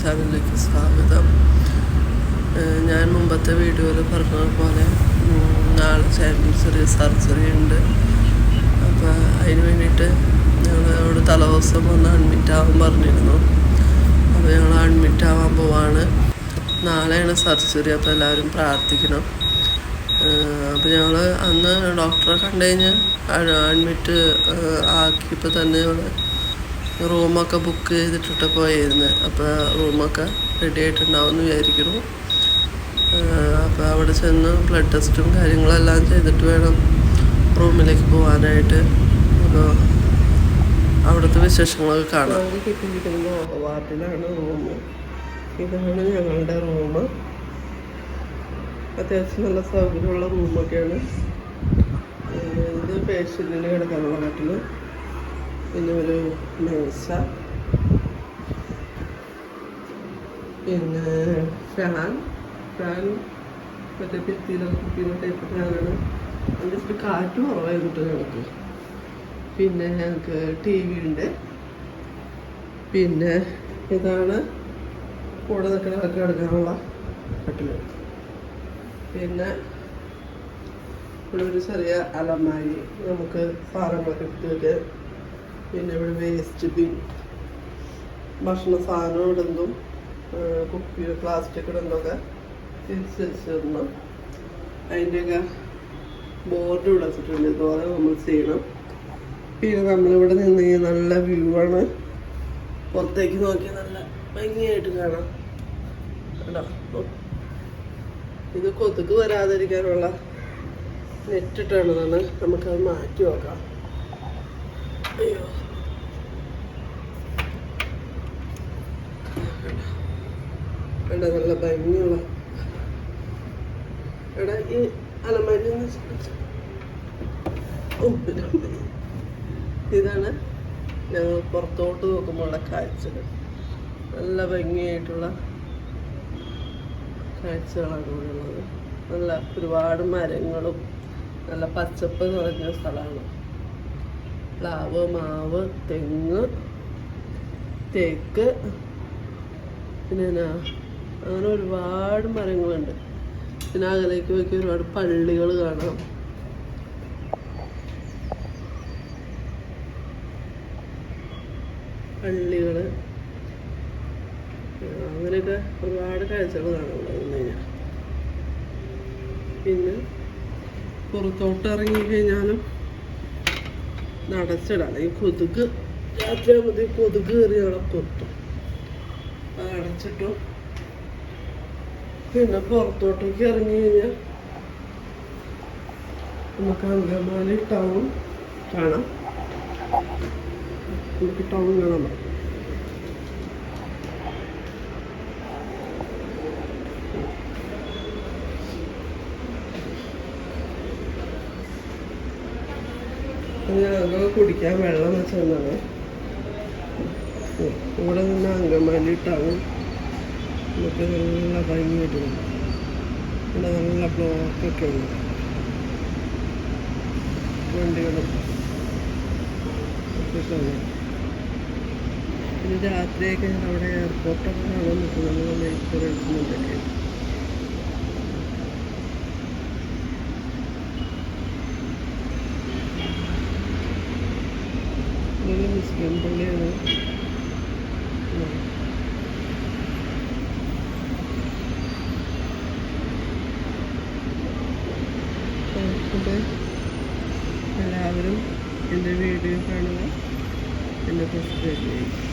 ചാനലിലേക്ക് സ്വാഗതം. ഞാൻ മുമ്പത്തെ വീഡിയോയിൽ പറഞ്ഞതുപോലെ പോലെ നാളെ ചെറിയ സർജറി ഉണ്ട്. അപ്പോൾ അതിന് വേണ്ടിയിട്ട് ഞങ്ങൾ അവിടെ തലേദിവസം വന്ന് അഡ്മിറ്റ് ആവാൻ പറഞ്ഞിരുന്നു. അപ്പോൾ ഞങ്ങൾ അഡ്മിറ്റ് ആവാൻ പോവാണ്. നാളെയാണ് സർജറി അപ്പോൾ എല്ലാവരും പ്രാർത്ഥിക്കണം. അപ്പോൾ ഞങ്ങൾ അന്ന് ഡോക്ടറെ കണ്ടു കഴിഞ്ഞ് അഡ്മിറ്റ് ആക്കിയപ്പോൾ തന്നെ ഞങ്ങൾ റൂമൊക്കെ ബുക്ക് ചെയ്തിട്ടിട്ട് പോയിരുന്നു അപ്പോൾ റൂമൊക്കെ റെഡി ആയിട്ടുണ്ടാവുമെന്ന് വിചാരിക്കുന്നു. അപ്പോൾ അവിടെ ചെന്ന് ബ്ലഡ് ടെസ്റ്റും കാര്യങ്ങളെല്ലാം ചെയ്തിട്ട് വേണം റൂമിലേക്ക് പോകാനായിട്ട് അപ്പോൾ അവിടുത്തെ വിശേഷങ്ങളൊക്കെ കാണാം. വാർഡിലാണ് റൂം ഇതാണ് ഞങ്ങളുടെ റൂം അത്യാവശ്യം നല്ല സൗകര്യമുള്ള റൂമൊക്കെയാണ്. ഇത് പേഷ്യന്റിന് കിടക്കാനുള്ള കട്ടിൽ പിന്നെ ഒരു മേശ പിന്നെ ഫാൻ. ഫാൻ മറ്റേ ഭിത്തിയിലൊക്കെ കുത്തിയുള്ള ടൈപ്പ് ഫാനാണ് അതിന്റെ ഇപ്പം കാറ്റ് കുറവായിരുന്നു ഞങ്ങൾക്ക്. പിന്നെ ഞങ്ങൾക്ക് ടി വി ഉണ്ട്. പിന്നെ ഇതാണ് കൂടെ നിൽക്കണവർക്ക് കിടക്കാനുള്ള കട്ടിൽ പിന്നെ ഇവിടെ ഒരു ചെറിയ അലമാരി നമുക്ക് സാധനങ്ങളൊക്കെ വെക്കാൻ പിന്നെ ഇവിടെ വേസ്റ്റ് ബിൻ. ഭക്ഷണ സാധനം ഇടുന്നതും കുപ്പി പ്ലാസ്റ്റിക് ഇടുന്നതൊക്കെ തിരിച്ചിരുന്നു അതിന്റെയൊക്കെ ബോർഡ് വിളിച്ചിട്ടുണ്ട് വെച്ചിട്ടുണ്ട്. ഇതുപോലെ നമ്മൾ ചെയ്യണം. പിന്നെ നമ്മളിവിടെ നിന്ന് നല്ല വ്യൂ ആണ്. പുറത്തേക്ക് നോക്കി നല്ല ഭംഗിയായിട്ട് കാണാം. ഇത് കൊതുക് വരാതിരിക്കാനുള്ള നെറ്റിട്ടാണ് നമുക്കത് മാറ്റി നോക്കാം അയ്യോ. കണ്ട നല്ല ഭംഗിയുള്ള എടാ ഈ അലമാരി. ഇതാണ് ഞങ്ങൾ പുറത്തോട്ട് നോക്കുമ്പോഴുള്ള കാഴ്ചകൾ. നല്ല ഭംഗിയായിട്ടുള്ള കാഴ്ചകളാണ് ഇവിടെ ഉള്ളത്. നല്ല ഒരുപാട് മരങ്ങളും നല്ല പച്ചപ്പ് നിറഞ്ഞ സ്ഥലമാണ്. പ്ലാവ് മാവ് തെങ്ങ് തേക്ക് പിന്നെ അങ്ങനെ ഒരുപാട് മരങ്ങളുണ്ട്. പിന്നെ അകലേക്ക് നോക്കി ഒരുപാട് പള്ളികൾ കാണാം. പള്ളികൾ അങ്ങനെയൊക്കെ ഒരുപാട് കാഴ്ചകൾ കാണാം ഇവിടെ നിന്ന് കഴിഞ്ഞാൽ പിന്നെ പുറത്തോട്ട് ഇറങ്ങി കഴിഞ്ഞാലും നടച്ചിടാണ് ഈ കൊതുക് രാത്രിയാകുമ്പോൾ കൊതുക് കയറി അവിടെ അടച്ചിട്ടു പിന്നെ പുറത്തോട്ടേക്ക് ഇറങ്ങി കഴിഞ്ഞാൽ നമുക്ക് അങ്കമാലി ടൗൺ കാണാം. നമുക്ക് ടൗൺ കാണാം. ഞങ്ങൾക്ക് കുടിക്കാൻ വെള്ളം വെച്ചതാണ് ഇവിടെ നിന്ന് അങ്കമാലി ടൗൺ നമുക്ക് നല്ല ഭംഗിയായിട്ട് കാണാം. ഇവിടെ നല്ല ബ്ലോക്കൊക്കെ ഉണ്ട്. വണ്ടികളും പിന്നെ രാത്രിയൊക്കെ അവിടെ എയർപോർട്ടൊക്കെ കാണാൻ പറ്റും. നല്ല എടുക്കുന്നുണ്ടൊക്കെ ഇതൊരു മുസ്ലിം പള്ളിയാണ്. അപ്പോൾ എല്ലാവരും എന്റെ വീഡിയോ കാണുക. എന്നെ സബ്സ്ക്രൈബ് ചെയ്യുക